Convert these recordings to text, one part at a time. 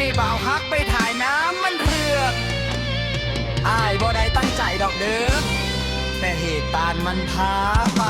นี่บ่าวฮักไปถ่ายน้ำมันเรือกอายบ่ได้ตั้งใจดอกเด้อแต่เหตุการณ์มันพาไป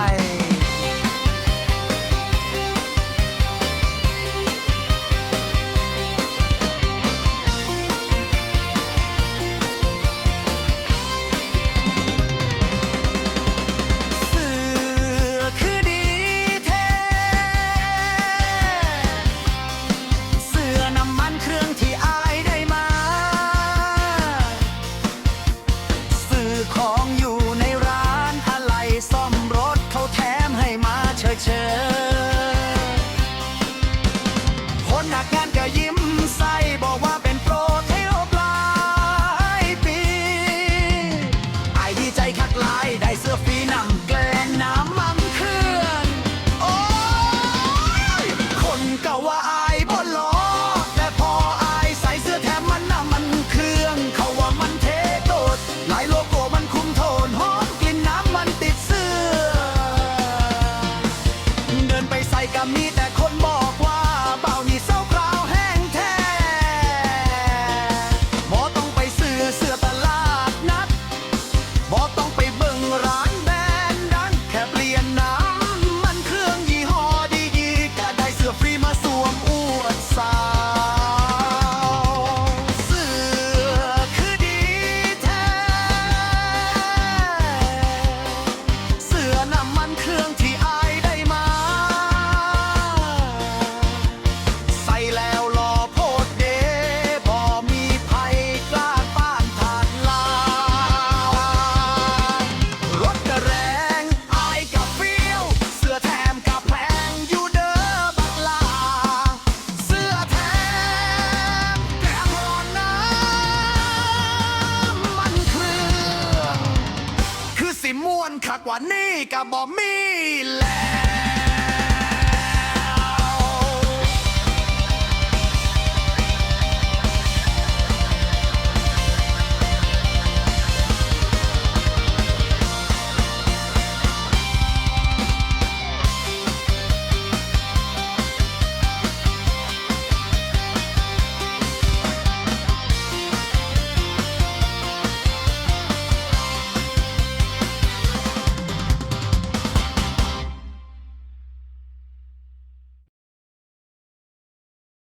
got me วนขักว่านี่กะบ่มีแล